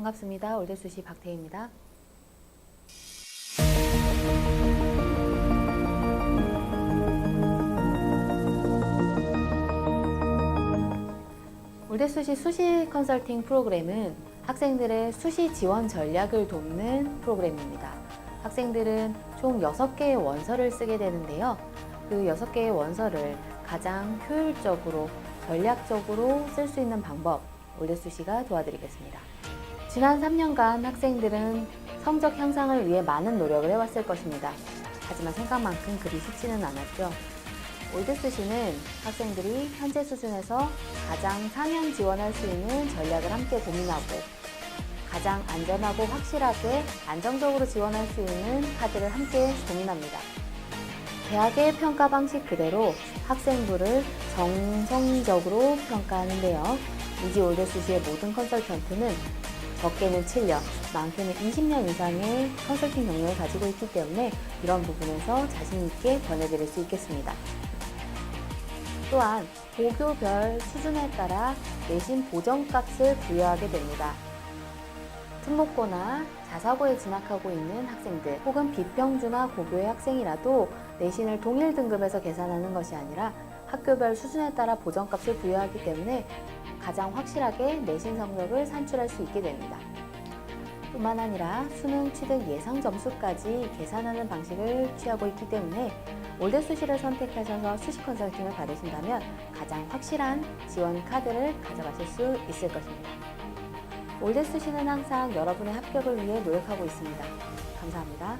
반갑습니다. 올데수시 박태희입니다. 올데수시 수시 컨설팅 프로그램은 학생들의 수시 지원 전략을 돕는 프로그램입니다. 학생들은 총 6개의 원서를 쓰게 되는데요. 그 6개의 원서를 가장 효율적으로, 전략적으로 쓸 수 있는 방법, 올데수시가 도와드리겠습니다. 지난 3년간 학생들은 성적 향상을 위해 많은 노력을 해왔을 것입니다. 하지만 생각만큼 그리 쉽지는 않았죠. 올드스시는 학생들이 현재 수준에서 가장 상향 지원할 수 있는 전략을 함께 고민하고 가장 안전하고 확실하게 안정적으로 지원할 수 있는 카드를 함께 고민합니다. 대학의 평가 방식 그대로 학생부를 정성적으로 평가하는데요. 이지 올드스시의 모든 컨설턴트는 적게는 7년, 많게는 20년 이상의 컨설팅 경력을 가지고 있기 때문에 이런 부분에서 자신 있게 권해드릴 수 있겠습니다. 또한 고교별 수준에 따라 내신 보정값을 부여하게 됩니다. 특목고나 자사고에 진학하고 있는 학생들 혹은 비평준화 고교의 학생이라도 내신을 동일 등급에서 계산하는 것이 아니라 학교별 수준에 따라 보정값을 부여하기 때문에 가장 확실하게 내신 성적을 산출할 수 있게 됩니다. 뿐만 아니라 수능 취득 예상 점수까지 계산하는 방식을 취하고 있기 때문에 올드 수시를 선택하셔서 수시 컨설팅을 받으신다면 가장 확실한 지원 카드를 가져가실 수 있을 것입니다. 올드 수시는 항상 여러분의 합격을 위해 노력하고 있습니다. 감사합니다.